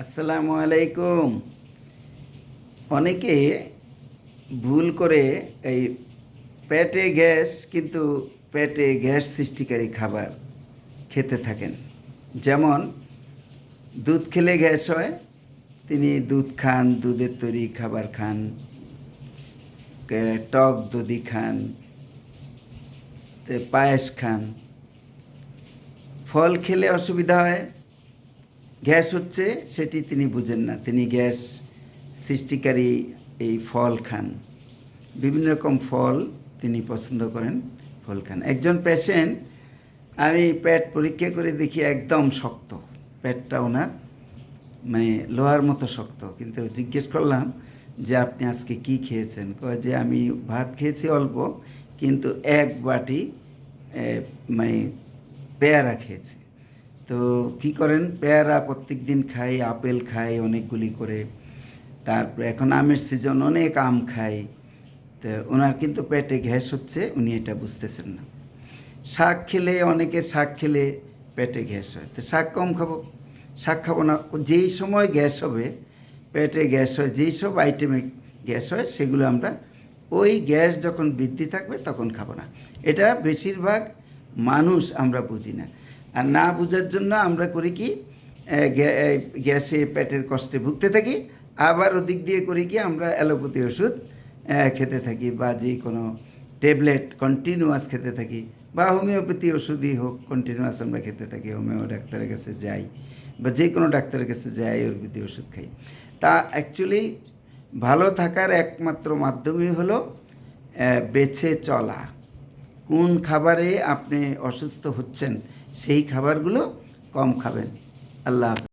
আসসালামু আলাইকুম। অনেকে ভুল করে এই পেটে গ্যাস, কিন্তু পেটে গ্যাস সৃষ্টিকারী খাবার খেতে থাকেন। যেমন, দুধ খেলে গ্যাস হয়, তিনি দুধ খান, দুধের তৈরি খাবার খান টক দধি খান পায়েস খান। ফল খেলে অসুবিধা হয় গ্যাস হচ্ছে, সেটি তিনি বুঝেন না। তিনি গ্যাস সৃষ্টিকারী এই ফল খান। বিভিন্ন রকম ফল তিনি পছন্দ করেন, ফল খান। একজন পেশেন্ট আমি পেট পরীক্ষা করে দেখি একদম শক্ত। পেটটা ওনার মানে লোহার মতো শক্ত। কিন্তু জিজ্ঞেস করলাম যে, আপনি আজকে কি খেয়েছেন? কয় যে, আমি ভাত খেয়েছি অল্প, কিন্তু এক বাটি মানে পেয়ারা খেয়েছি। তো কি করেন? পেয়ারা প্রত্যেক দিন খাই, আপেল খাই, অনেকগুলি করে। তারপরে এখন আমের সিজন অনেক আম খাই। তো ওনার কিন্তু পেটে গ্যাস হচ্ছে, উনি এটা বুঝতেছেন না। শাক খেলে, অনেকে শাক খেলে পেটে গ্যাস হয়। তো শাক কম খাব, শাক খাব না। যেই সময় গ্যাস হবে, পেটে গ্যাস হয়, যেই সব আইটেমে গ্যাস হয়, সেগুলো আমরা ওই গ্যাস যখন বৃদ্ধি থাকবে, তখন খাব না। এটা বেশিরভাগ মানুষ আমরা বুঝি না। আর না বোঝার জন্য আমরা করি কি গ্যাসে পেটের কষ্টে ভুগতে থাকি, আবার ওদিক দিয়ে করি কি, আমরা অ্যালোপ্যাথি ওষুধ খেতে থাকি বা যে কোনো ট্যাবলেট কন্টিনিউয়াস খেতে থাকি বা হোমিওপ্যাথি ওষুধই হোক কন্টিনিউয়াস আমরা খেতে থাকি, হোমিও ডাক্তারের কাছে যাই বা যে কোনো ডাক্তারের কাছে যাই আয়ুর্বেদিক ওষুধ খাই। তা অ্যাকচুয়ালি ভালো থাকার একমাত্র মাধ্যমই হলো বেছে চলা। কোন খাবারে আপনি অসুস্থ হচ্ছেন সেই খাবারগুলো কম খাবেন আল্লাহ।